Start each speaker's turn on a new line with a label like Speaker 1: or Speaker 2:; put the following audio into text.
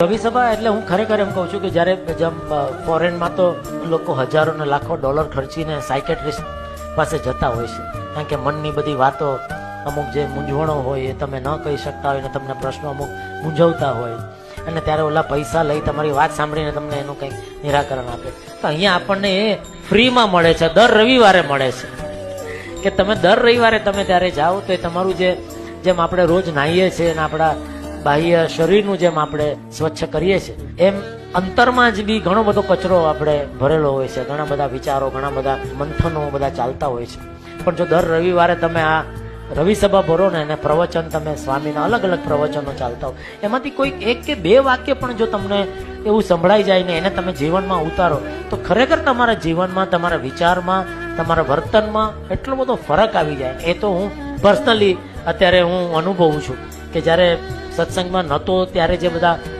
Speaker 1: સભા એટલે હું ખરેખર એમ કહું છું કે જ્યારે જેમ ફોરેનમાં તો લોકો હજારો ને લાખો ડોલર ખર્ચીને સાયકેટ્રિસ્ટ પાસે જતા હોય છે. કારણ કે મનની બધી વાતો, અમુક જે મૂંઝવણો હોય એ તમે ન કહી શકતા હોય ને તમને પ્રશ્નો અમુક મૂંઝવતા હોય. અને ત્યારે ઓલા પૈસા લઈ તમારી વાત સાંભળીને તમને એનું કંઈક નિરાકરણ આપે. તો અહીંયા આપણને એ ફ્રીમાં મળે છે, દર રવિવારે મળે છે. કે તમે દર રવિવારે તમે ત્યારે જાઓ તો એ તમારું જે, જેમ આપણે રોજ નાહીએ છીએ અને આપણા બાહ્ય શરીરનું જેમ આપણે સ્વચ્છ કરીએ છીએ, એમ અંતરમાં જ બી ઘણો બધો કચરો આપણે ભરેલો હોય છે. ઘણા બધા વિચારો, ઘણા બધા મંથનો બધા ચાલતા હોય છે. પણ જો દર રવિવારે તમે આ રવિ સભા ભરો ને અને પ્રવચન તમે સ્વામીના અલગ અલગ પ્રવચનો ચાલતા હો એમાંથી કોઈ એક કે બે વાક્ય પણ જો તમને એવું સંભળાઈ જાય ને એને તમે જીવનમાં ઉતારો, તો ખરેખર તમારા જીવનમાં, તમારા વિચારમાં, તમારા વર્તનમાં એટલો બધો ફરક આવી જાય. એ તો હું પર્સનલી અત્યારે હું અનુભવું છું કે જ્યારે સત્સંગમાં નહોતો ત્યારે જે બધા